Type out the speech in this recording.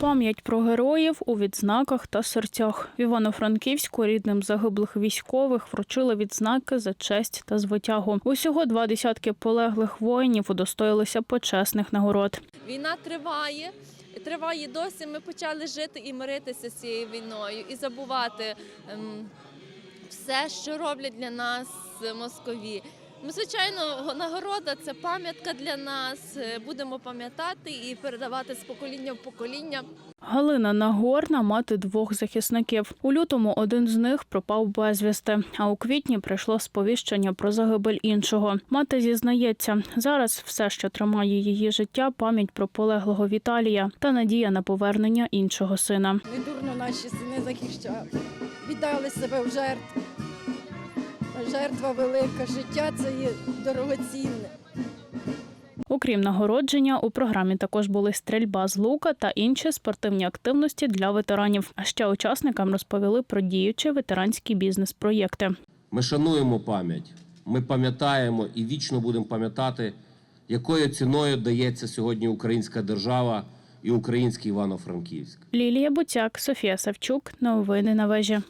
Пам'ять про героїв у відзнаках та серцях. В Івано-Франківську рідним загиблих військових вручили відзнаки за честь та звитягу. Усього два десятки полеглих воїнів удостоїлися почесних нагород. Війна триває, триває досі. Ми почали жити і миритися з цією війною, і забувати ем, все, що роблять для нас москові. Ми, звичайно, нагорода це пам'ятка для нас. Е, Будемо пам'ятати і передавати з покоління в покоління. Галина Нагорна мати двох захисників. У лютому один з них пропав безвісти, а у квітні прийшло сповіщення про загибель іншого. Мати зізнається, зараз все, що тримає її життя, пам'ять про полеглого Віталія та надія на повернення іншого сина. Недурно наші сини захищали, віддали себе в жертву. Жертва велика, життя це є дорогоцінне. Окрім нагородження, у програмі також були стрільба з лука та інші спортивні активності для ветеранів. А ще учасникам розповіли про діючі ветеранські бізнес-проєкти. Ми шануємо пам'ять. Ми пам'ятаємо і вічно будемо пам'ятати, якою ціною дається сьогодні українська держава і український Івано-Франківськ. Лілія Буцяк, Софія Савчук. Новини на вежі.